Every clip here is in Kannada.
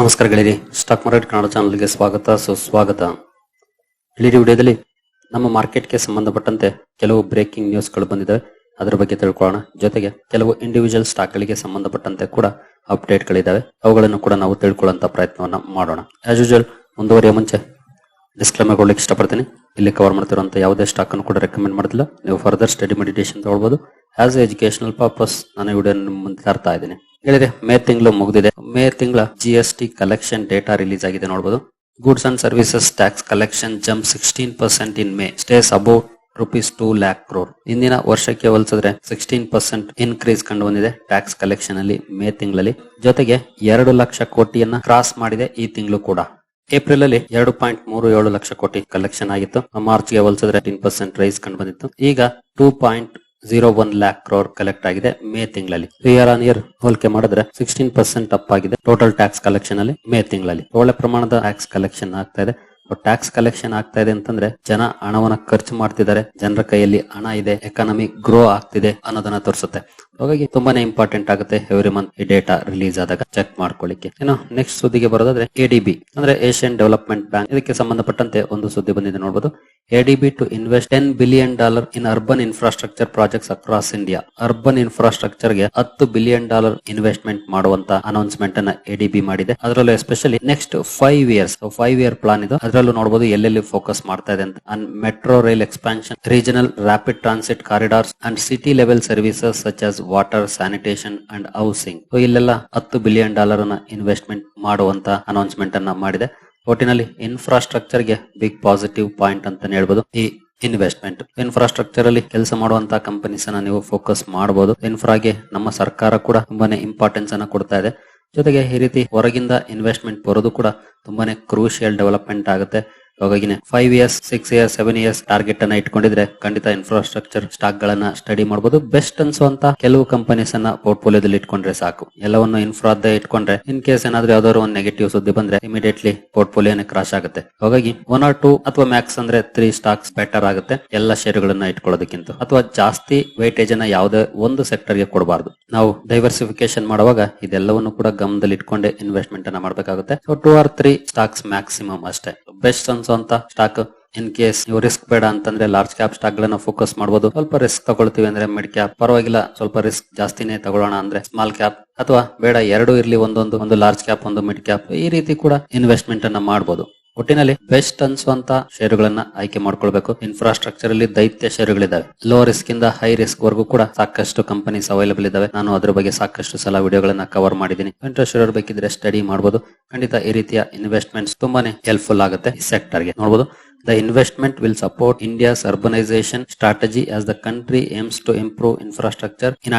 ನಮಸ್ಕಾರ ಗೆಳೆಯರಿ. ಸ್ಟಾಕ್ ಮಾರ್ಕೆಟ್ ಕನ್ನಡ ಚಾನಲ್ಗೆ ಸ್ವಾಗತ. ಸುಸ್ವಾಗತ. ಇಳಿರಿ ವಿಡಿಯೋದಲ್ಲಿ ನಮ್ಮ ಮಾರ್ಕೆಟ್ಗೆ ಸಂಬಂಧಪಟ್ಟಂತೆ ಕೆಲವು ಬ್ರೇಕಿಂಗ್ ನ್ಯೂಸ್ಗಳು ಬಂದಿದ್ದಾವೆ ಅದರ ಬಗ್ಗೆ ತಿಳ್ಕೊಳ್ಳೋಣ. ಜೊತೆಗೆ ಕೆಲವು ಇಂಡಿವಿಜುವಲ್ ಸ್ಟಾಕ್ಗಳಿಗೆ ಸಂಬಂಧಪಟ್ಟಂತೆ ಕೂಡ ಅಪ್ಡೇಟ್ಗಳಿದ್ದಾವೆ ಅವುಗಳನ್ನು ಕೂಡ ನಾವು ತಿಳ್ಕೊಳ್ಳುವಂತ ಪ್ರಯತ್ನವನ್ನ ಮಾಡೋಣ. ಆಸ್ ಯೂಶುವಲ್ ಮುಂದುವರಿಯ ಮುಂಚೆ ಡಿಸ್ಕ್ಲೇಮರ್ ಕೊಡ್ಲಿಕ್ಕೆ ಇಷ್ಟಪಡ್ತೀನಿ. ಇಲ್ಲಿ ಕವರ್ ಮಾಡ್ತಿರುವಂತಹ ಯಾವುದೇ ಸ್ಟಾಕ್ ಅನ್ನು ಕೂಡ ರೆಕಮೆಂಡ್ ಮಾಡ್ತಿಲ್ಲ ನೀವು ಫರ್ದರ್ ಸ್ಟಡಿ ಮೆಡಿಟೇಷನ್ ತಗೊಳ್ಬಹುದು ಆಸ್ ಎ ಎಜುಕೇಶನಲ್ ಪರ್ಪಸ್ ನಾನು ವಿಡಿಯೋ ಮುಂದೆ ತರ್ತಾ ಇದ್ದೀನಿ. ಹೇಳಿದೆ ಮೇ ತಿಂಗಳು ಮುಗಿದಿದೆ. ಮೇ ತಿಂಗಳ G S T collection data release ಆಗಿದೆ ನೋಡಬಹುದು goods and services tax collection jump sixteen percent in May stays about rupees two lakh crore ಇಂದಿನ ವರ್ಷಕ್ಕೆ ಹೋಲಿಸಿದ್ರೆ ಸಿಕ್ಸ್ಟೀನ್ ಪರ್ಸೆಂಟ್ ಇನ್ಕ್ರೀಸ್ ಕಂಡು ಬಂದಿದೆ ಟ್ಯಾಕ್ಸ್ ಕಲೆಕ್ಷನ್ ಅಲ್ಲಿ ಮೇ ತಿಂಗಳಲ್ಲಿ. ಜೊತೆಗೆ ಎರಡು ಲಕ್ಷ ಕೋಟಿಯನ್ನ ಕ್ರಾಸ್ ಮಾಡಿದೆ ಈ ತಿಂಗಳು ಕೂಡ. ಏಪ್ರಿಲ್ ಅಲ್ಲಿ ಎರಡು ಪಾಯಿಂಟ್ ಮೂರು ಏಳು ಲಕ್ಷ ಕೋಟಿ ಕಲೆಕ್ಷನ್ ಆಗಿತ್ತು. ಮಾರ್ಚ್ಗೆ ಹೋಲಿಸಿದ್ರೆ ಟೆನ್ ಪರ್ಸೆಂಟ್ ರೈಸ್ ಕಂಡು ಬಂದಿತ್ತು ಈಗ two point zero one lakh crore collect ಆಗಿದೆ ಮೇ ತಿಂಗಳಲ್ಲಿ. ಇಯರ್ ಆನ್ ಇಯರ್ ಹೋಲಿಕೆ ಮಾಡಿದ್ರೆ ಸಿಕ್ಸ್ಟೀನ್ ಪರ್ಸೆಂಟ್ ಅಪ್ ಆಗಿದೆ ಟೋಟಲ್ ಟ್ಯಾಕ್ಸ್ ಕಲೆಕ್ಷನ್ ಅಲ್ಲಿ ಮೇ ತಿಂಗಳಲ್ಲಿ. ಒಳ್ಳೆ ಪ್ರಮಾಣದ ಟ್ಯಾಕ್ಸ್ ಕಲೆಕ್ಷನ್ ಆಗ್ತಾ ಇದೆ. ಟ್ಯಾಕ್ಸ್ ಕಲೆಕ್ಷನ್ ಆಗ್ತಾ ಇದೆ ಅಂತಂದ್ರೆ ಜನ ಹಣವನ್ನ ಖರ್ಚು ಮಾಡ್ತಿದ್ದಾರೆ. ಜನರ ಕೈಯಲ್ಲಿ ಹಣ ಇದೆ. ಎಕಾನಮಿ ಗ್ರೋ ಆಗ್ತಿದೆ ಅನ್ನೋದನ್ನ ತೋರಿಸುತ್ತೆ. ಹಾಗಾಗಿ ತುಂಬಾನೇ ಇಂಪಾರ್ಟೆಂಟ್ ಆಗುತ್ತೆ ಎವ್ರಿ ಮಂತ್ ಈ ಡೇಟಾ ರಿಲೀಸ್ ಆದಾಗ ಚೆಕ್ ಮಾಡ್ಕೊಳ್ಳಿಕ್ಕೆ. ಇನ್ನು ನೆಕ್ಸ್ಟ್ ಸುದ್ದಿಗೆ ಬರೋದಾದ್ರೆ ಎಡಿಬಿ ಅಂದ್ರೆ ಏಷ್ಯನ್ ಡೆವಲಪ್ಮೆಂಟ್ ಬ್ಯಾಂಕ್ ಇದಕ್ಕೆ ಸಂಬಂಧಪಟ್ಟಂತೆ ಒಂದು ಸುದ್ದಿ ಬಂದಿದೆ ನೋಡಬಹುದು ADB to invest ten billion dollar in urban infrastructure projects across India urban ಇನ್ಫ್ರಾಸ್ಟ್ರಕ್ಚರ್ಗೆ ಹತ್ತು ಬಿಲಿಯನ್ ಡಾಲರ್ ಇನ್ವೆಸ್ಟ್ಮೆಂಟ್ ಮಾಡುವಂತ ಅನೌನ್ಸ್ಮೆಂಟ್ ಅನ್ನ ಎಡಿಬಿ ಮಾಡಿದೆ. ಅದರಲ್ಲೂ especially next five years five year plan ಇದು. ಅದರಲ್ಲೂ ನೋಡಬಹುದು ಎಲ್ಲೆಲ್ಲಿ ಫೋಕಸ್ ಮಾಡ್ತಾ ಇದೆ ಅಂತ. And metro rail expansion regional rapid transit corridors and city level services such as water sanitation and housing ಇಲ್ಲೆಲ್ಲ ಹತ್ತು ಬಿಲಿಯನ್ ಡಾಲರ್ ಅನ್ನ ಇನ್ವೆಸ್ಟ್ಮೆಂಟ್ ಮಾಡುವಂತ ಅನೌನ್ಸ್ಮೆಂಟ್ ಅನ್ನ ಮಾಡಿದೆ. ಒಟ್ಟಿನಲ್ಲಿ ಇನ್ಫ್ರಾಸ್ಟ್ರಕ್ಚರ್ಗೆ ಬಿಗ್ ಪಾಸಿಟಿವ್ ಪಾಯಿಂಟ್ ಅಂತಾನೆ ಹೇಳ್ಬೋದು. ಈ ಇನ್ವೆಸ್ಟ್ಮೆಂಟ್ ಇನ್ಫ್ರಾಸ್ಟ್ರಕ್ಚರ್ ಅಲ್ಲಿ ಕೆಲಸ ಮಾಡುವಂತಹ ಕಂಪನೀಸ್ ಅನ್ನ ನೀವು ಫೋಕಸ್ ಮಾಡಬಹುದು ಇನ್ಫ್ರಾಗೆ ನಮ್ಮ ಸರ್ಕಾರ ಕೂಡ ತುಂಬಾನೇ ಇಂಪಾರ್ಟೆನ್ಸ್ ಅನ್ನ ಕೊಡ್ತಾ ಇದೆ. ಜೊತೆಗೆ ಈ ರೀತಿ ಹೊರಗಿಂದ ಇನ್ವೆಸ್ಟ್ಮೆಂಟ್ ಬರೋದು ಕೂಡ ತುಂಬಾನೇ ಕ್ರೂಷಿಯಲ್ ಡೆವಲಪ್ಮೆಂಟ್ ಆಗುತ್ತೆ. ಹಾಗಾಗಿನೇ five years six years seven years target ಅನ್ನ ಇಟ್ಕೊಂಡಿದ್ರೆ ಖಂಡಿತ ಇನ್ಫ್ರಾಸ್ಟ್ರಕ್ಚರ್ ಸ್ಟಾಕ್ ಗಳನ್ನ ಸ್ಟಡಿ ಮಾಡಬಹುದು ಬೆಸ್ಟ್ ಅನ್ಸುವಂತ ಕೆಲವು ಕಂಪನೀಸ್ ಅನ್ನ ಪೋರ್ಟ್ಫೋಲಿಯೋದಲ್ಲಿ ಇಟ್ಕೊಂಡ್ರೆ ಸಾಕು. ಎಲ್ಲವನ್ನು ಇನ್ಫ್ರಾದ ಇಟ್ಕೊಂಡ್ರೆ ಇನ್ ಕೇಸ್ ಏನಾದ್ರೂ ಯಾವ್ದಾದ್ರು ಒಂದು ನೆಗೆಟಿವ್ ಸುದ್ದಿ ಬಂದ್ರೆ ಇಮಿಡಿಯೇಟ್ಲಿ ಪೋರ್ಟ್ಫೋಲಿಯೋನೇ ಕ್ರಾಶ್ ಆಗುತ್ತೆ. ಹಾಗಾಗಿ ಒನ್ ಆರ್ ಟೂ ಅಥವಾ ಮ್ಯಾಕ್ಸ್ ಅಂದ್ರೆ ತ್ರೀ ಸ್ಟಾಕ್ಸ್ ಬೆಟರ್ ಆಗುತ್ತೆ. ಎಲ್ಲ ಷೇರುಗಳನ್ನ ಇಟ್ಕೊಳ್ಳೋದಕ್ಕಿಂತ. ಅಥವಾ ಜಾಸ್ತಿ ವೈಟೇಜ್ ಅನ್ನ ಯಾವುದೇ ಒಂದು ಸೆಕ್ಟರ್ಗೆ ಕೊಡಬಾರ್ದು. ನಾವು ಡೈವರ್ಸಿಫಿಕೇಶನ್ ಮಾಡುವಾಗ ಇದೆಲ್ಲವನ್ನು ಕೂಡ ಗಮನದಲ್ಲಿ ಇಟ್ಕೊಂಡೆ ಇನ್ವೆಸ್ಟ್ಮೆಂಟ್ ಅನ್ನ ಮಾಡಬೇಕಾಗುತ್ತೆ. So two or three stocks maximum ಅಷ್ಟೇ. ಬೆಸ್ಟ್ ಅನ್ಸುವಂತ ಸ್ಟಾಕ್ ಇನ್ ಕೇಸ್ ನೀವು ರಿಸ್ಕ್ ಬೇಡ ಅಂತಂದ್ರೆ ಲಾರ್ಜ್ ಕ್ಯಾಪ್ ಸ್ಟಾಕ್ ಗಳನ್ನ ಫೋಕಸ್ ಮಾಡಬಹುದು ಸ್ವಲ್ಪ ರಿಸ್ಕ್ ತಗೊಳ್ತೀವಿ ಅಂದ್ರೆ ಮಿಡ್ ಕ್ಯಾಪ್ ಪರವಾಗಿಲ್ಲ, ಸ್ವಲ್ಪ ರಿಸ್ಕ್ ಜಾಸ್ತಿನೇ ತಗೊಳ್ಳೋಣ ಅಂದ್ರೆ ಸ್ಮಾಲ್ ಕ್ಯಾಪ್ ಅಥವಾ ಬೇಡ, ಎರಡು ಇರ್ಲಿ ಒಂದೊಂದು, ಒಂದು ಲಾರ್ಜ್ ಕ್ಯಾಪ್ ಒಂದು ಮಿಡ್ ಕ್ಯಾಪ್ ಈ ರೀತಿ ಕೂಡ ಇನ್ವೆಸ್ಟ್ಮೆಂಟ್ ಅನ್ನ ಮಾಡಬಹುದು ಒಟ್ಟಿನಲ್ಲಿ ಬೆಸ್ಟ್ ಅನ್ಸುವಂತ ಷೇರುಗಳನ್ನ ಆಯ್ಕೆ ಮಾಡ್ಕೊಳ್ಬೇಕು. ಇನ್ಫ್ರಾಸ್ಟ್ರಕ್ಚರ್ ಅಲ್ಲಿ ದೈತ್ಯ ಷೇರುಗಳಿದಾವೆ. ಲೋ ರಿಸ್ಕ್ ಇಂದ ಹೈ ರಿಸ್ಕ್ ವರೆಗೂ ಕೂಡ ಸಾಕಷ್ಟು ಕಂಪನೀಸ್ ಅವೈಲೇಬಲ್ ಇದಾವೆ. ನಾನು ಅದ್ರ ಬಗ್ಗೆ ಸಾಕಷ್ಟು ಸಲ ವಿಡಿಯೋಗಳನ್ನ ಕವರ್ ಮಾಡಿದ್ದೀನಿ. ಇಂಟ್ರೆಸ್ಟ್ ಇರೋರು ಬೇಕಿದ್ರೆ ಸ್ಟಡಿ ಮಾಡಬಹುದು ಖಂಡಿತ ಈ ರೀತಿಯ ಇನ್ವೆಸ್ಟ್ಮೆಂಟ್ಸ್ ತುಂಬಾನೇ ಹೆಲ್ಪ್ಫುಲ್ ಆಗುತ್ತೆ ಈ ಸೆಕ್ಟರ್ಗೆ. ನೋಡಬಹುದು the investment will support support India's strategy as the country aims to improve infrastructure in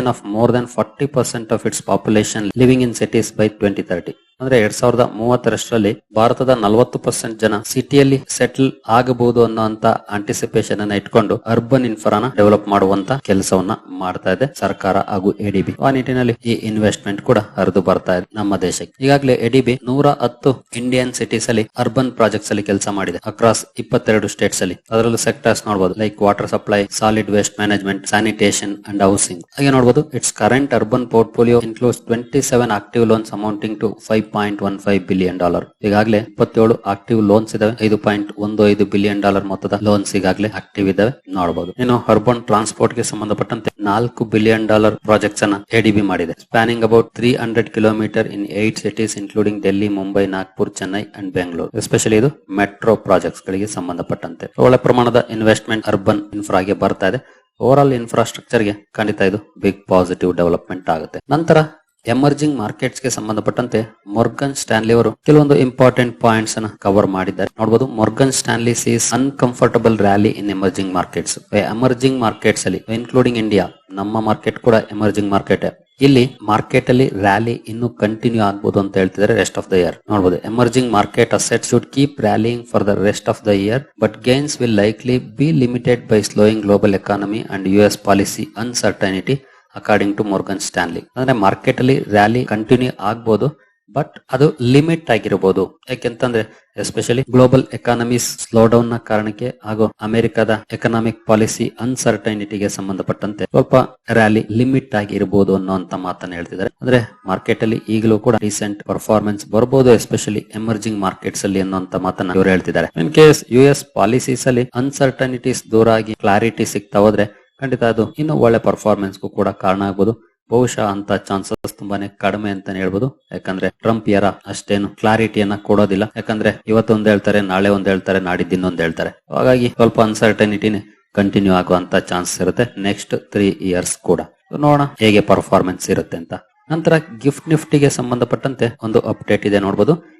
in of more more than 40% it's its living in in by twenty 2030. ಅಂದ್ರೆ ಎರಡ್ ಸಾವಿರದ ಮೂವತ್ತರಷ್ಟರಲ್ಲಿ ಭಾರತದ ನಲವತ್ತು ಪರ್ಸೆಂಟ್ ಜನ ಸಿಟಿಯಲ್ಲಿ ಸೆಟಲ್ ಆಗಬಹುದು ಅನ್ನೋಂತ ಆಂಟಿಸಿಪೇಷನ್ ಅನ್ನ ಇಟ್ಕೊಂಡು ಅರ್ಬನ್ ಇನ್ಫ್ರಾನ ಡೆವಲಪ್ ಮಾಡುವಂತ ಕೆಲಸವನ್ನ ಮಾಡ್ತಾ ಇದೆ ಸರ್ಕಾರ ಹಾಗೂ ಎಡಿಬಿ ಆ ನಿಟ್ಟಿನಲ್ಲಿ ಈ ಇನ್ವೆಸ್ಟ್ಮೆಂಟ್ ಕೂಡ ಹರಿದು ಬರ್ತಾ ಇದೆ ನಮ್ಮ ದೇಶಕ್ಕೆ. ಈಗಾಗಲೇ ಎಡಿಬಿ ನೂರ ಹತ್ತು ಇಂಡಿಯನ್ ಸಿಟೀಸ್ ಅಲ್ಲಿ ಅರ್ಬನ್ ಪ್ರಾಜೆಕ್ಟ್ಸ್ ಅಲ್ಲಿ ಕೆಲಸ ಮಾಡಿದೆ. ಅಕ್ರಾಸ್ ಇಪ್ಪತ್ತೆರಡು ಸ್ಟೇಟ್ಸ್ ಅಲ್ಲಿ. ಅದರಲ್ಲೂ ಸೆಕ್ಟರ್ಸ್ ನೋಡಬಹುದು like water supply solid waste management sanitation and housing ಹಾಗೆ ನೋಡಬಹುದು it's current urban portfolio includes twenty seven active loans amounting to five point one five billion dollar ಈಗಾಗಲೇ ಇಪ್ಪತ್ತೇಳು ಆಕ್ಟಿವ್ ಲೋನ್ಸ್ ಇದಾವೆ. ಐದು ಪಾಯಿಂಟ್ ಒಂದು ಐದು ಬಿಲಿಯನ್ ಡಾಲರ್ ಮೊತ್ತದ ಲೋನ್ಸ್ ಈಗಾಗಲೇ ಆಕ್ಟಿವ್ ಇದಾವೆ. ನೋಡಬಹುದು ಇನ್ನು ಅರ್ಬನ್ ಟ್ರಾನ್ಸ್ಪೋರ್ಟ್ಗೆ ಸಂಬಂಧಪಟ್ಟಂತೆ ನಾಲ್ಕು ಬಿಲಿಯನ್ ಡಾಲರ್ ಪ್ರಾಜೆಕ್ಟ್ಸ್ ಅನ್ನ ಎಡಿಬಿ ಮಾಡಿದೆ. Spanning about three hundred kilometre in eight cities including Delhi Mumbai Nagpur Chennai and Bengaluru especially ಇದು ಮೆಟ್ರೋ ಪ್ರಾಜೆಕ್ಟ್ಸ್ ಗಳಿಗೆ ಸಂಬಂಧಪಟ್ಟಂತೆ. ಒಳ್ಳೆ ಪ್ರಮಾಣದ ಇನ್ವೆಸ್ಟ್ಮೆಂಟ್ ಅರ್ಬನ್ ಇನ್ಫ್ರಾಗೆ ಬರ್ತಾ ಇದೆ. ಓವರ್ ಆಲ್ ಇನ್ಫ್ರಾಸ್ಟ್ರಕ್ಚರ್ಗೆ ಖಂಡಿತ ಇದು ಬಿಗ್ ಪಾಸಿಟಿವ್ ಡೆವಲಪ್ಮೆಂಟ್ ಆಗುತ್ತೆ. ನಂತರ ಎಮರ್ಜಿಂಗ್ ಮಾರ್ಕೆಟ್ಸ್ಗೆ ಸಂಬಂಧಪಟ್ಟಂತೆ ಮೊರ್ಗನ್ ಸ್ಟಾನ್ಲಿ ಅವರು ಕೆಲವೊಂದು ಇಂಪಾರ್ಟೆಂಟ್ ಪಾಯಿಂಟ್ಸ್ ಅನ್ನ ಕವರ್ ಮಾಡಿದ್ದಾರೆ. ನೋಡಬಹುದು Morgan Stanley sees uncomfortable rally in emerging markets emerging markets ಅಲ್ಲಿ ಇನ್ಕ್ಲೂಡಿಂಗ್ ಇಂಡಿಯಾ ನಮ್ಮ ಮಾರ್ಕೆಟ್ ಕೂಡ ಎಮರ್ಜಿಂಗ್ ಮಾರ್ಕೆಟ್ ಇಲ್ಲಿ ಮಾರ್ಕೆಟ್ ಅಲ್ಲಿ ರ್ಯಾಲಿ ಇನ್ನು ಕಂಟಿನ್ಯೂ ಆಗ್ಬೋದು ಅಂತ ಹೇಳ್ತಿದ್ದಾರೆ ರೆಸ್ಟ್ ಆಫ್ ದ ಇಯರ್ ನೋಡಬಹುದು emerging market asset should keep rallying for the rest of the year but gains will likely be limited by slowing global economy and US policy uncertainty according to Morgan Stanley ಅಂದ್ರೆ ಮಾರ್ಕೆಟ್ ಅಲ್ಲಿ ರ್ಯಾಲಿ ಕಂಟಿನ್ಯೂ ಆಗ್ಬೋದು ಬಟ್ ಅದು ಲಿಮಿಟ್ ಆಗಿರಬಹುದು ಯಾಕೆಂತಂದ್ರೆ ಎಸ್ಪೆಷಲಿ ಗ್ಲೋಬಲ್ ಎಕಾನಮೀಸ್ ಸ್ಲೋ ಡೌನ್ನ ಕಾರಣಕ್ಕೆ ಹಾಗೂ ಅಮೆರಿಕದ ಎಕನಾಮಿಕ್ ಪಾಲಿಸಿ ಅನ್ಸರ್ಟೈನಿಟಿಗೆ ಸಂಬಂಧಪಟ್ಟಂತೆ ಸ್ವಲ್ಪ ರ್ಯಾಲಿ ಲಿಮಿಟ್ ಆಗಿರಬಹುದು ಇರಬಹುದು ಅಂತ ಮಾತನ್ನ ಹೇಳ್ತಿದ್ದಾರೆ. ಅಂದ್ರೆ ಮಾರ್ಕೆಟ್ ಅಲ್ಲಿ ಈಗಲೂ ಕೂಡ ರೀಸೆಂಟ್ ಪರ್ಫಾರ್ಮೆನ್ಸ್ ಬರಬಹುದು ಎಸ್ಪೆಷಲಿ ಎಮರ್ಜಿಂಗ್ ಮಾರ್ಕೆಟ್ಸ್ ಅಲ್ಲಿ ಅನ್ನೋಂತ ಮಾತನ್ನ ಇವರು ಹೇಳ್ತಿದ್ದಾರೆ. In case U S policies ಅಲ್ಲಿ ಅನ್ಸರ್ಟನಿಟೀಸ್ ದೂರ ಆಗಿ ಕ್ಲಾರಿಟಿ ಸಿಗ್ತಾ ಹೋದ್ರೆ ಖಂಡಿತ ಅದು ಇನ್ನು ಒಳ್ಳೆ ಪರ್ಫಾರ್ಮೆನ್ಸ್ಗೂ ಕೂಡ ಕಾರಣ ಆಗ್ಬೋದು. ಬಹುಶಃ ಅಂತ ಚಾನ್ಸಸ್ ತುಂಬಾನೇ ಕಡಿಮೆ ಅಂತಾನೆ ಹೇಳ್ಬೋದು. ಯಾಕಂದ್ರೆ ಟ್ರಂಪ್ ಯಾರ ಅಷ್ಟೇನು ಕ್ಲಾರಿಟಿಯನ್ನ ಕೊಡೋದಿಲ್ಲ. ಯಾಕಂದ್ರೆ ಇವತ್ತೊಂದ್ ಹೇಳ್ತಾರೆ, ನಾಳೆ ಒಂದ್ ಹೇಳ್ತಾರೆ, ನಾಡಿದ್ದು ಹೇಳ್ತಾರೆ. ಹಾಗಾಗಿ ಸ್ವಲ್ಪ ಅನ್ಸರ್ಟನಿಟಿನೇ ಕಂಟಿನ್ಯೂ ಆಗುವಂತ ಚಾನ್ಸ್ ಇರುತ್ತೆ ನೆಕ್ಸ್ಟ್ ತ್ರೀ ಇಯರ್ಸ್ ಕೂಡ. ನೋಡೋಣ ಹೇಗೆ ಪರ್ಫಾರ್ಮೆನ್ಸ್ ಇರುತ್ತೆ ಅಂತ. ನಂತರ ಗಿಫ್ಟ್ ನಿಫ್ಟಿಗೆ ಸಂಬಂಧಪಟ್ಟಂತೆ ಒಂದು ಅಪ್ಡೇಟ್ ಇದೆ ನೋಡಬಹುದು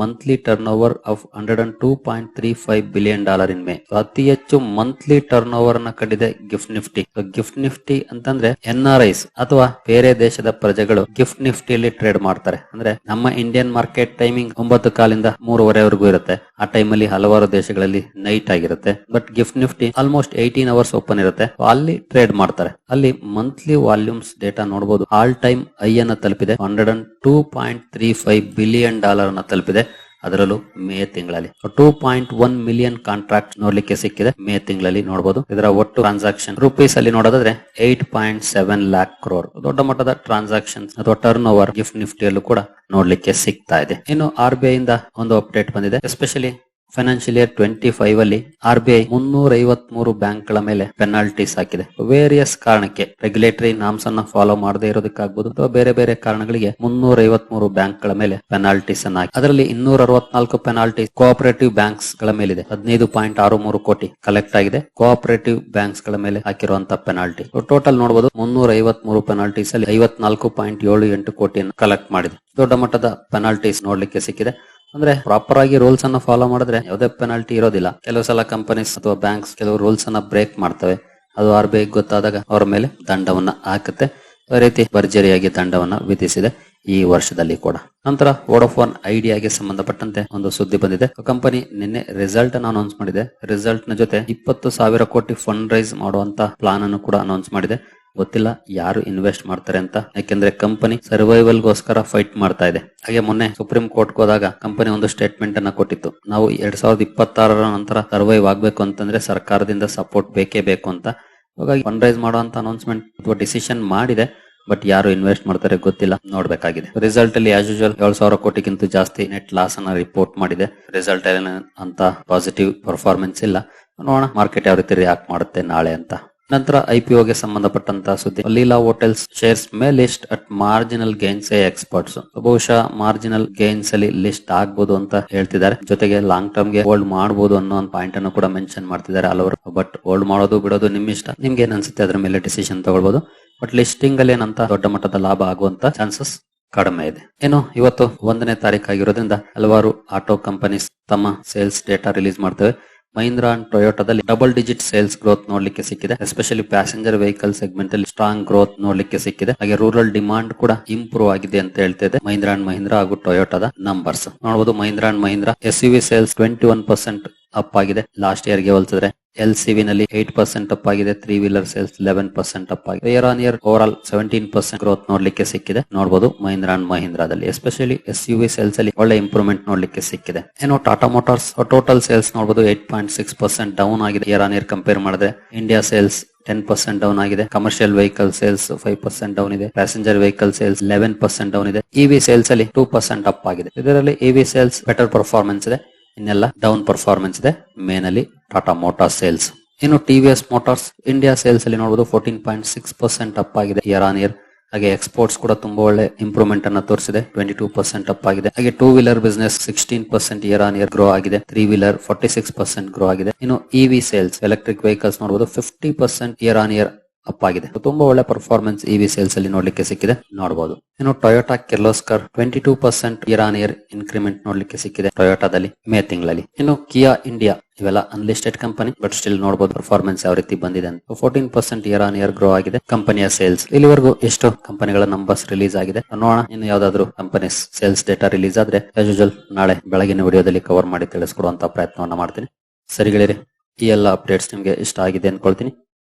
monthly turn over of hundred and two point three five billion dollar in May ಅತಿ ಹೆಚ್ಚು ಮಂತ್ಲಿ ಟರ್ನ್ ಓವರ್ನ ಕಂಡಿದೆ ಗಿಫ್ಟ್ ನಿಫ್ಟಿ ಗಿಫ್ಟ್ ನಿಫ್ಟಿ ಅಂತಂದ್ರೆ ಎನ್ ಆರ್ ಐಸ್ ಅಥವಾ ಬೇರೆ ದೇಶದ ಪ್ರಜೆಗಳು ಗಿಫ್ಟ್ ನಿಫ್ಟಿಯಲ್ಲಿ ಟ್ರೇಡ್ ಮಾಡ್ತಾರೆ. ಅಂದ್ರೆ ನಮ್ಮ ಇಂಡಿಯನ್ ಮಾರ್ಕೆಟ್ ಟೈಮಿಂಗ್ ಒಂಬತ್ತು ಕಾಲಿಂದ ಮೂರುವರೆವರೆಗೂ ಇರುತ್ತೆ. ಆ ಟೈಮಲ್ಲಿ ಹಲವಾರು ದೇಶಗಳಲ್ಲಿ ನೈಟ್ ಆಗಿರುತ್ತೆ. But GIFT Nifty almost eighteen hours open ಇರುತ್ತೆ. ಅಲ್ಲಿ ಟ್ರೇಡ್ ಮಾಡ್ತಾರೆ. ಅಲ್ಲಿ ಮಂತ್ಲಿ ವಾಲ್ಯೂಮ್ಸ್ ಡೇಟಾ ನೋಡಬಹುದು ಆಲ್ ಟೈಮ್ ಐ ಅನ್ನ ತಲುಪಿದೆ. Hundred and two point three five billion dollar ಅನ್ನ ತಲುಪಿದೆ. ಅದರಲ್ಲೂ ಮೇ ತಿಂಗಳಲ್ಲಿ. Two point one million contract ನೋಡ್ಲಿಕ್ಕೆ ಸಿಕ್ಕಿದೆ. ಮೇ ತಿಂಗಳಲ್ಲಿ ನೋಡಬಹುದು ಇದರ ಒಟ್ಟು ಟ್ರಾನ್ಸಾಕ್ಷನ್ ರುಪೀಸ್ ಅಲ್ಲಿ ನೋಡೋದಾದ್ರೆ eight point seven lakh crore ದೊಡ್ಡ ಮಟ್ಟದ ಟ್ರಾನ್ಸಾಕ್ಷನ್ ಅಥವಾ ಟರ್ನ್ ಓವರ್ ಗಿಫ್ಟ್ ನಿಫ್ಟಿಯಲ್ಲೂ ಕೂಡ ನೋಡ್ಲಿಕ್ಕೆ ಸಿಗ್ತಾ ಇದೆ. ಇನ್ನು ಆರ್ ಬಿ ಐ ಇಂದ ಒಂದು ಅಪ್ಡೇಟ್ ಬಂದಿದೆ. Especially financial year twenty five ಅಲ್ಲಿ ಆರ್ ಬಿ ಐ ಮುನ್ನೂರ ಐವತ್ಮೂರು ಬ್ಯಾಂಕ್ಗಳ ಮೇಲೆ ಪೆನಾಲ್ಟೀಸ್ ಹಾಕಿದೆ. ವೇರಿಯಸ್ ಕಾರಣಕ್ಕೆ ರೆಗ್ಯುಲೇಟರಿ ನಾಮ್ಸ್ ಅನ್ನ ಫಾಲೋ ಮಾಡದೇ ಇರೋದಕ್ಕಾಗಬಹುದು ಅಥವಾ ಬೇರೆ ಬೇರೆ ಕಾರಣಗಳಿಗೆ ಮುನ್ನೂರ ಐವತ್ಮೂರು ಬ್ಯಾಂಕ್ಗಳ ಮೇಲೆ ಪೆನಾಲ್ಟೀಸ್ ಅನ್ನ ಹಾಕಿ ಅದರಲ್ಲಿ ಇನ್ನೂರ ಅರವತ್ನಾಲ್ಕು ಪೆನಾಲ್ಟೀಸ್ ಕೋಆಪರೇಟಿವ್ ಬ್ಯಾಂಕ್ಸ್ಗಳ ಮೇಲಿದೆ. ಹದಿನೈದು ಪಾಯಿಂಟ್ ಆರು ಮೂರು ಕೋಟಿ ಕಲೆಕ್ಟ್ ಆಗಿದೆ. ಕೋಆಪರೇಟಿವ್ ಬ್ಯಾಂಕ್ಸ್ಗಳ ಮೇಲೆ ಹಾಕಿರುವಂತಹ ಪೆನಾಲ್ಟಿ ಟೋಟಲ್ ನೋಡಬಹುದು ಮುನ್ನೂರ ಐವತ್ಮೂರು ಪೆನಾಲ್ಟೀಸ್ ಅಲ್ಲಿ ಐವತ್ನಾಲ್ಕು ಪಾಯಿಂಟ್ ಏಳು ಎಂಟು ಕೋಟಿಯನ್ನು ಕಲೆಕ್ಟ್ ಮಾಡಿದೆ. ದೊಡ್ಡ ಮಟ್ಟದ ಪೆನಾಲ್ಟೀಸ್ ನೋಡ್ಲಿಕ್ಕೆ ಸಿಕ್ಕಿದೆ. ಅಂದ್ರೆ ಪ್ರಾಪರ್ ಆಗಿ ರೂಲ್ಸ್ ಅನ್ನ ಫಾಲೋ ಮಾಡಿದ್ರೆ ಯಾವುದೇ ಪೆನಾಲ್ಟಿ ಇರೋದಿಲ್ಲ. ಕೆಲವು ಸಲ ಕಂಪನೀಸ್ ಅಥವಾ ಬ್ಯಾಂಕ್ಸ್ ಕೆಲವು ರೂಲ್ಸ್ ಅನ್ನ ಬ್ರೇಕ್ ಮಾಡ್ತವೆ. ಅದು ಆರ್ ಬಿ ಐ ಗೊತ್ತಾದಾಗ ಅವರ ಮೇಲೆ ದಂಡವನ್ನ ಹಾಕುತ್ತೆ. ರೀತಿ ಭರ್ಜರಿಯಾಗಿ ದಂಡವನ್ನ ವಿಧಿಸಿದೆ ಈ ವರ್ಷದಲ್ಲಿ ಕೂಡ. ನಂತರ ವೋಡೋಫೋನ್ ಐಡಿಯಾಗೆ ಸಂಬಂಧಪಟ್ಟಂತೆ ಒಂದು ಸುದ್ದಿ ಬಂದಿದೆ. ಕಂಪನಿ ನಿನ್ನೆ ರಿಸಲ್ಟ್ ಅನ್ನು ಅನೌನ್ಸ್ ಮಾಡಿದೆ. ರಿಸಲ್ಟ್ನ ಜೊತೆ ಇಪ್ಪತ್ತು ಸಾವಿರ ಕೋಟಿ ಫಂಡ್ ರೈಸ್ ಮಾಡುವಂತ ಪ್ಲಾನ್ ಅನ್ನು ಕೂಡ ಅನೌನ್ಸ್ ಮಾಡಿದೆ. ಗೊತ್ತಿಲ್ಲ ಯಾರು ಇನ್ವೆಸ್ಟ್ ಮಾಡ್ತಾರೆ ಅಂತ. ಯಾಕೆಂದ್ರೆ ಕಂಪನಿ ಸರ್ವೈವಲ್ ಗೋಸ್ಕರ ಫೈಟ್ ಮಾಡ್ತಾ ಇದೆ. ಹಾಗೆ ಮೊನ್ನೆ ಸುಪ್ರೀಂ ಕೋರ್ಟ್ ಹೋದಾಗ ಕಂಪನಿ ಒಂದು ಸ್ಟೇಟ್ಮೆಂಟ್ ಅನ್ನ ಕೊಟ್ಟಿತ್ತು. ನಾವು ಎರಡ್ ಸಾವಿರದ ಇಪ್ಪತ್ತಾರರ ನಂತರ ಸರ್ವೈವ್ ಆಗ್ಬೇಕು ಅಂತಂದ್ರೆ ಸರ್ಕಾರದಿಂದ ಸಪೋರ್ಟ್ ಬೇಕೇ ಬೇಕು ಅಂತ. ಹಾಗಾಗಿ ಫಂಡ್ ರೈಸ್ ಮಾಡುವಂತ ಅನೌನ್ಸ್ಮೆಂಟ್ ಅಥವಾ ಡಿಸಿಷನ್ ಮಾಡಿದೆ ಬಟ್ ಯಾರು ಇನ್ವೆಸ್ಟ್ ಮಾಡ್ತಾರೆ ಗೊತ್ತಿಲ್ಲ. ನೋಡ್ಬೇಕಾಗಿದೆ. ರಿಸಲ್ಟ್ ಅಲ್ಲಿ ಆಸ್ ಯೂಶುವಲ್ ಏಳು ಸಾವಿರ ಕೋಟಿಗಿಂತ ಜಾಸ್ತಿ ನೆಟ್ ಲಾಸ್ ಅನ್ನ ರಿಪೋರ್ಟ್ ಮಾಡಿದೆ. ರಿಸಲ್ಟ್ ಅಂತ ಪಾಸಿಟಿವ್ ಪರ್ಫಾರ್ಮೆನ್ಸ್ ಇಲ್ಲ. ನೋಡೋಣ ಮಾರ್ಕೆಟ್ ಯಾವ ರೀತಿ ರಿಯಾಕ್ಟ್ ಮಾಡುತ್ತೆ ನಾಳೆ ಅಂತ. ನಂತರ ಐಪಿಒಗೆ ಸಂಬಂಧಪಟ್ಟಂತಹ ಸುದ್ದಿ. Leela hotels shares may list at marginal gains a experts ಬಹುಶಃ ಮಾರ್ಜಿನಲ್ ಗೇನ್ಸ್ ಅಲ್ಲಿ ಲಿಸ್ಟ್ ಆಗ್ಬಹುದು ಅಂತ ಹೇಳ್ತಿದ್ದಾರೆ. ಜೊತೆಗೆ ಲಾಂಗ್ ಟರ್ಮ್ಗೆ ಹೋಲ್ಡ್ ಮಾಡಬಹುದು ಅನ್ನೋ ಒಂದು ಪಾಯಿಂಟ್ ಅನ್ನು ಕೂಡ ಮೆನ್ಷನ್ ಮಾಡ್ತಿದ್ದಾರೆ ಹಲವರು. ಬಟ್ ಹೋಲ್ಡ್ ಮಾಡೋದು ಬಿಡೋದು ನಿಮ್ ಇಷ್ಟ ನಿಮ್ಗೆ ಏನ್ ಅನ್ಸುತ್ತೆ ಅದ್ರ ಮೇಲೆ ಡಿಸಿಷನ್ ತಗೊಳ್ಬಹುದು ಬಟ್ ಲಿಸ್ಟಿಂಗ್ ಅಲ್ಲಿ ಏನಂತ ದೊಡ್ಡ ಮಟ್ಟದ ಲಾಭ ಆಗುವಂತ ಚಾನ್ಸಸ್ ಕಡಿಮೆ ಇದೆ. ಏನು, ಇವತ್ತು ಒಂದನೇ ತಾರೀಕು ಆಗಿರೋದ್ರಿಂದ ಹಲವಾರು ಆಟೋ ಕಂಪನೀಸ್ ತಮ್ಮ ಸೇಲ್ಸ್ ಡೇಟಾ ರಿಲೀಸ್ ಮಾಡ್ತವೆ. ಮಹೀಂದ್ರಾ ಅಂಡ್ ಟೊಯೋಟಾದಲ್ಲಿ ಡಬಲ್ ಡಿಜಿಟ್ ಸೇಲ್ಸ್ ಗ್ರೋತ್ ನೋಡ್ಲಿಕ್ಕೆ ಸಿಕ್ಕಿದೆ. ಎಸ್ಪೆಷಲಿ ಪ್ಯಾಸೆಂಜರ್ ವೆಹಿಕಲ್ ಸೆಗ್ಮೆಂಟ್ ಅಲ್ಲಿ ಸ್ಟ್ರಾಂಗ್ ಗ್ರೋತ್ ನೋಡ್ಲಿಕ್ಕೆ ಸಿಕ್ಕಿದೆ. ಹಾಗೆ ರೂರಲ್ ಡಿಮಾಂಡ್ ಕೂಡ ಇಂಪ್ರೂವ್ ಆಗಿದೆ ಅಂತ ಹೇಳ್ತಿದೆ ಮಹೀಂದ್ರಾ ಅಂಡ್ ಮಹೀಂದ್ರಾ ಹಾಗೂ ಟೊಯೋಟಾದ ನಂಬರ್ಸ್ ನೋಡಬಹುದು Mahindra and Mahindra S U V sales twenty one percent up ಆಗಿದೆ. ಲಾಸ್ಟ್ ಇಯರ್ಗೆ ಹೋಲಿಸಿದ್ರೆ ಎಲ್ ಸಿ ನಲ್ಲಿ ಏಟ್ ಪರ್ಸೆಂಟ್ ಅಪ್ ಆಗಿದೆ three wheeler sales eleven percent up ಆಗಿದೆ. Year on year overall seventeen percent growth ನೋಡ್ಲಿಕ್ಕೆ ಸಿಕ್ಕಿದೆ. ನೋಡಬಹುದು Mahindra and ಮಹೀಂದ್ರಾದಲ್ಲಿ especially S U V sales ಅಲ್ಲಿ ಒಳ್ಳೆ ಇಂಪ್ರೂವ್ಮೆಂಟ್ ನೋಡ್ಲಿಕ್ಕೆ ಸಿಕ್ಕಿದೆ. ಏನು ಟಾಟಾ ಮೋಟಾರ್ಸ್ ಟೋಟಲ್ ಸೇಲ್ಸ್ ನೋಡಬಹುದು eight point six percent down ಆಗಿದೆ. ಇಯರ್ ಆನ್ ಇಯರ್ ಕಂಪೇರ್ ಮಾಡಿದ್ರೆ India sales ten percent down ಆಗಿದೆ. Commercial vehicle sales five percent down ಇದೆ. Passenger vehicle sales eleven percent down ಇದೆ. ಇವಿ ಸೇಲ್ಸ್ ಅಲ್ಲಿ ಟೂ ಪರ್ಸೆಂಟ್ ಅಪ್ ಆಗಿದೆ. ಇದರಲ್ಲಿ ಇವಿ ಸೇಲ್ಸ್ ಬೆಟರ್ ಪರ್ಫಾರ್ಮೆನ್ಸ್ ಇದೆ. ಇನ್ನೆಲ್ಲ ಡೌನ್ ಪರ್ಫಾರ್ಮೆನ್ಸ್ ಇದೆ. ಮೇನ್ ಅಲ್ಲಿ ಟಾಟಾ ಮೋಟಾರ್ಸ್ ಸೇಲ್ಸ್ ಇನ್ನು ಟಿವಿಎಸ್ ಮೋಟಾರ್ಸ್ ಇಂಡಿಯಾ ಸೇಲ್ಸ್ ಅಲ್ಲಿ ನೋಡಬಹುದು fourteen point six percent up ಆಗಿದೆ ಇಯರ್ ಆನ್ ಇಯರ್ ಹಾಗೆ ಎಕ್ಸ್ಪೋರ್ಟ್ಸ್ ಕೂಡ ತುಂಬಾ ಒಳ್ಳೆ ಇಂಪ್ರೂವ್ಮೆಂಟ್ ಅನ್ನ ತೋರಿಸಿದೆ. ಟ್ವೆಂಟಿ ಟೂ ಪರ್ಸೆಂಟ್ ಅಪ್ ಆಗಿದೆ. ಹಾಗೆ two wheeler business sixteen percent year on year grow ಆಗಿದೆ. Three wheeler forty six percent grow ಆಗಿದೆ. ಇನ್ನು ಇವಿ ಸೇಲ್ಸ್ ಎಲೆಕ್ಟ್ರಿಕ್ ವೆಹಿಕಲ್ಸ್ ನೋಡಬಹುದು fifty percent year on year up ಆಗಿದೆ ತುಂಬಾ ಒಳ್ಳೆ ಪರ್ಫಾರ್ಮೆನ್ಸ್ ಇವಿ ಸೇಲ್ಸ್ ಅಲ್ಲಿ ನೋಡ್ಲಿಕ್ಕೆ ಸಿಕ್ಕಿದೆ. ನೋಡಬಹುದು ಇನ್ನು Toyota Kirloskar twenty two percent year on year increment ನೋಡ್ಲಿಕ್ಕೆ ಸಿಕ್ಕಿದೆ ಟೊಯೋಟಾದಲ್ಲಿ ಮೇ ತಿಂಗಳಲ್ಲಿ. ಇನ್ನು ಕಿಯಾ ಇಂಡಿಯಾ ಇವೆಲ್ಲ ಅನ್ಲಿಸ್ಟೆಡ್ ಕಂಪನಿ ಬಟ್ ಸ್ಟಿಲ್ ನೋಡಬಹುದು ಪರ್ಫಾರ್ಮೆನ್ಸ್ ಯಾವ ರೀತಿ ಬಂದಿದೆ ಅಂತ. Fourteen percent year on year grow ಆಗಿದೆ ಕಂಪನಿಯ ಸೇಲ್ಸ್ ಇಲ್ಲಿವರೆಗೂ ಎಷ್ಟು ಕಂಪನಿಗಳ ನಂಬರ್ಸ್ ರಿಲೀಸ್ ಆಗಿದೆ. ನೋಡೋಣ ಇನ್ನು ಯಾವ್ದಾದ್ರು ಕಂಪನಿ ಸೇಲ್ಸ್ ಡೇಟಾ ರಿಲೀಸ್ ಆದ್ರೆ ಯೂಶುವಲ್ ನಾಳೆ ಬೆಳಗಿನ ವಿಡಿಯೋದಲ್ಲಿ ಕವರ್ ಮಾಡಿ ತಿಳಿಸ್ಕೊಡುವಂತ ಪ್ರಯತ್ನವನ್ನ ಮಾಡ್ತೀನಿ. ಸರಿಗಳಿರಿ ಈ ಎಲ್ಲ ಅಪ್ಡೇಟ್ಸ್ ನಿಮ್ಗೆ ಇಷ್ಟ ಆಗಿದೆ ಅನ್ಕೊಳ್ತೀನಿ.